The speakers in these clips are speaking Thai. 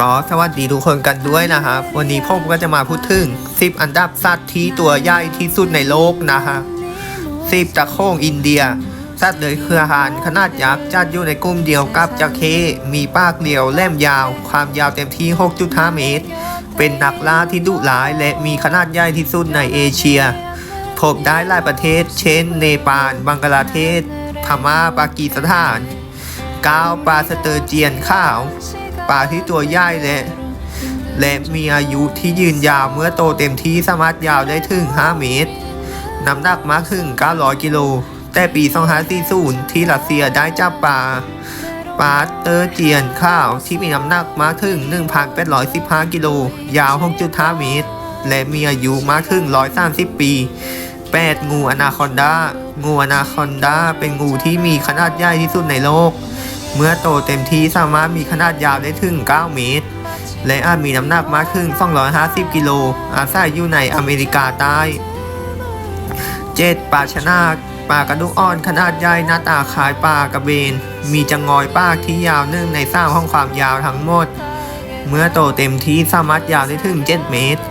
ก็สวัสดีทุกคนกันด้วยนะครับ วันนี้ผมก็จะมาพูดถึง 10 อันดับสัตว์ที่ตัวใหญ่ที่สุดในโลกนะฮะ10ตะโค้งอินเดีย สัตว์เลื้อยเครือหานขนาดยักษ์จัดอยู่ในกลุ่มเดียวกับจระเข้มีปากเดียวแหลมยาว ความยาวเต็มที่ 6.5 เมตร เป็นนักล่าที่ดุร้าย และมีขนาดใหญ่ที่สุดในเอเชีย พบได้หลายประเทศ เช่น เนปาล บังกลาเทศ พม่าปากีสถาน กาวปลาสเตอร์เจียนข้าว ลาที่ตัวใหญ่และและมีอายุที่ยืนยาวเมื่อโตเต็มที่สามารถยาวได้ถึง 5 เมตร น้ำหนักมากถึง 900 กิโล แต่ปี 2540 ที่รัสเซียได้จับปลาปลาเตอร์เจียนข้าวที่มีน้ำหนักมากถึง 1,815 กิโล ยาว 6.5 เมตร และมีอายุมากถึง 130 ปี 8 งูอนาคอนดา งูอนาคอนดาเป็นงูที่มีขนาดใหญ่ที่สุดในโลก เมื่อโตเต็มที่สามารถมีขนาดยาวได้ถึง 9 เมตร และอาจมีน้ำหนักมากถึง250 กิโล อาศัยอยู่ในอเมริกาใต้ 7. ปลาชนาปลากระดูกอ่อนขนาดใหญ่หน้าตาคล้ายปลากระเบน มีจังงอยปากที่ยาวหนึ่องในสร้ามของความยาวทั้งหมด เมื่อโตเต็มที่สามารถยาวได้ถึง 7 เมตร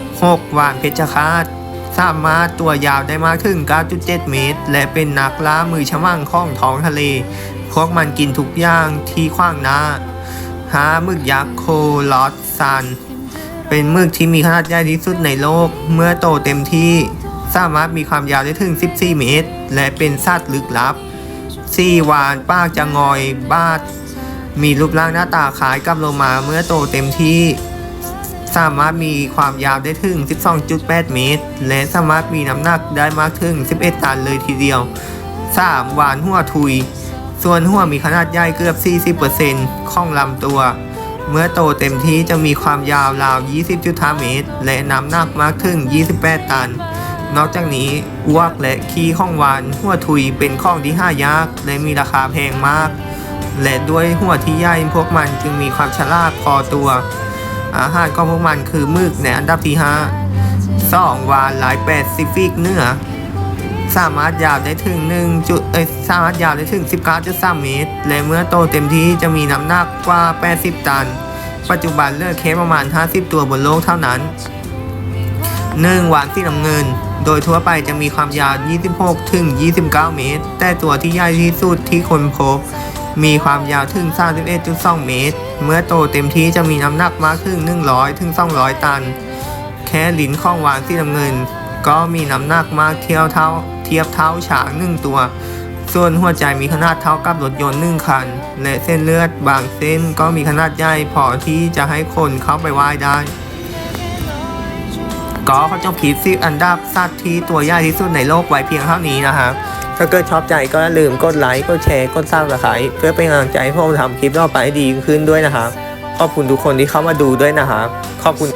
6. วานเพชรฆาตสามารถตัวยาวได้มากถึง 9.7 เมตร และเป็นนักล่ามือฉมังของท้องทะเล พวกมันกินทุกอย่างที่ขว้างหน้าหาหมึกยักษ์โคลอสซัน เป็นหมึกที่มีขนาดใหญ่ที่สุดในโลก เมื่อโตเต็มที่สามารถมีความยาวได้ถึง 14 เมตร และเป็นสัตว์ลึกลับ 4. วานปากจะงอยบาดมีรูปร่างหน้าตาคล้ายกับโลมาเมื่อโตเต็มที่ สามารถมีความยาวได้ถึง 12.8 เมตร และสามารถมีน้ำหนักได้มากถึง 11 ตันเลยทีเดียว 3. วานหัวทุย ส่วนหัวมีขนาดใหญ่เกือบ 40%ของลำตัว เมื่อโตเต็มที่จะมีความยาวราว 20.5 เมตร และน้ำหนักมากถึง 28 ตัน นอกจากนี้อ้วกและขี้ของวานหัวทุยเป็นข้องที่ห้ายาก และมีราคาแพงมาก และด้วยหัวที่ใหญ่พวกมันจึงมีความฉลาดพอตัว อาหารของพวกมันคือมึกในอันดับที่ 5 2. วานหลายแปซิฟิกเหนือ สามารถยาวได้ถึง1จุดเอ้ยสามารถยาวได้ถึง 19.3 เมตร และเมื่อโตเต็มที่จะมีน้ำหนักกว่า 80 ตัน ปัจจุบันเลือแค่ประมาณ 50 ตัวบนโลกเท่านั้น 1. หวานสีน้ำเงิน โดยทั่วไปจะมีความยาว 26 ถึง 29 เมตร แต่ตัวที่ใหญ่ที่สุดที่คนพบ มีความยาวถึง 31.2 เมตร เมื่อโตเต็มที่จะมีน้ำหนักมากถึง 100 ถึง 200 ตัน แค่ลิ้นของหวานสีน้ำเงิน ก็มีน้ำหนักมากเทียวเท่าเทียบเท่าช้างหนึ่งตัว ส่วนหัวใจมีขนาดเท่ากับรถยนต์หนึ่งคัน และเส้นเลือดบางเส้นก็มีขนาดใหญ่พอที่จะให้คนเข้าไปไหว้ได้ ก็เขาจบคลิปสิอันดับสัตว์ที่ตัวใหญ่ที่สุดในโลกไว้เพียงเท่านี้นะครับถ้าเกิดชอบใจก็อย่าลืมกดไลค์กดแชร์กดซับสไครต์เพื่อเป็นกำลังใจให้ผมทำคลิปต่อไปให้ดีขึ้นด้วยนะครับขอบคุณทุกคนที่เข้ามาดูด้วยนะครับขอบคุณ